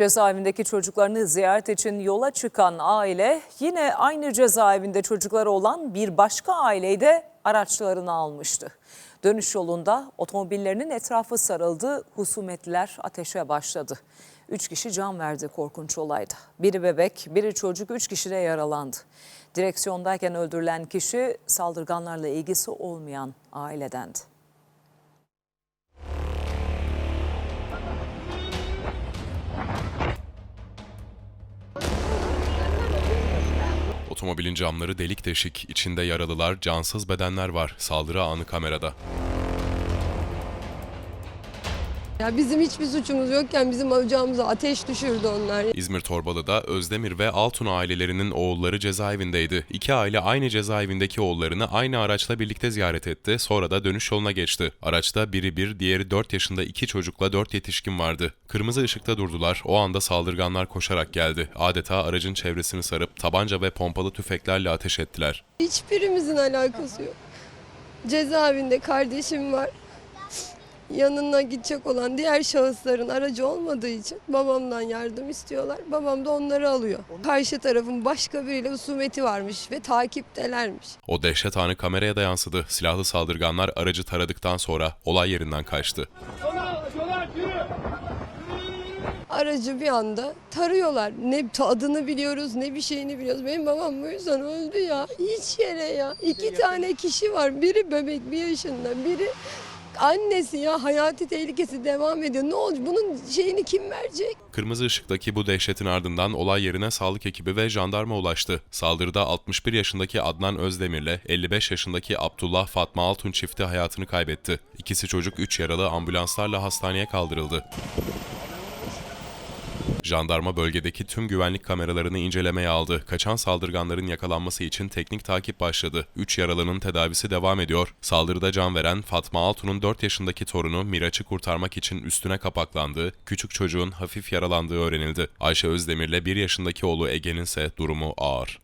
Cezaevindeki çocuklarını ziyaret için yola çıkan aile yine aynı cezaevinde çocukları olan bir başka aileyi de araçlarını almıştı. Dönüş yolunda otomobillerinin etrafı sarıldı, husumetliler ateşe başladı. Üç kişi can verdi korkunç olayda. Biri bebek, biri çocuk, üç kişi de yaralandı. Direksiyondayken öldürülen kişi saldırganlarla ilgisi olmayan ailedendi. Otomobilin camları delik deşik, içinde yaralılar, cansız bedenler var. Saldırı anı kamerada. Ya bizim hiçbir suçumuz yokken bizim ocağımıza ateş düşürdü onlar. İzmir Torbalı'da Özdemir ve Altun ailelerinin oğulları cezaevindeydi. İki aile aynı cezaevindeki oğullarını aynı araçla birlikte ziyaret etti. Sonra da dönüş yoluna geçti. Araçta biri bir, diğeri 4 yaşında iki çocukla 4 yetişkin vardı. Kırmızı ışıkta durdular. O anda saldırganlar koşarak geldi. Adeta aracın çevresini sarıp tabanca ve pompalı tüfeklerle ateş ettiler. Hiçbirimizin alakası yok. Cezaevinde kardeşim var. Yanına gidecek olan diğer şahısların aracı olmadığı için babamdan yardım istiyorlar. Babam da onları alıyor. Karşı tarafın başka biriyle husumeti varmış ve takiptelermiş. O dehşet anı kameraya da yansıdı. Silahlı saldırganlar aracı taradıktan sonra olay yerinden kaçtı. Aracı bir anda tarıyorlar. Ne adını biliyoruz ne bir şeyini biliyoruz. Benim babam bu yüzden öldü ya. Hiç yere ya. İki tane kişi var. Biri bebek bir yaşında. Biri annesi ya hayati tehlikesi devam ediyor. Ne olacak? Bunun şeyini kim verecek? Kırmızı ışıktaki bu dehşetin ardından olay yerine sağlık ekibi ve jandarma ulaştı. Saldırıda 61 yaşındaki Adnan Özdemir'le 55 yaşındaki Abdullah Fatma Altun çifti hayatını kaybetti. İkisi çocuk 3 yaralı ambulanslarla hastaneye kaldırıldı. Jandarma bölgedeki tüm güvenlik kameralarını incelemeye aldı. Kaçan saldırganların yakalanması için teknik takip başladı. 3 yaralının tedavisi devam ediyor. Saldırıda can veren Fatma Altun'un 4 yaşındaki torunu Miraç'ı kurtarmak için üstüne kapaklandığı, küçük çocuğun hafif yaralandığı öğrenildi. Ayşe Özdemir'le 1 yaşındaki oğlu Ege'nin ise durumu ağır.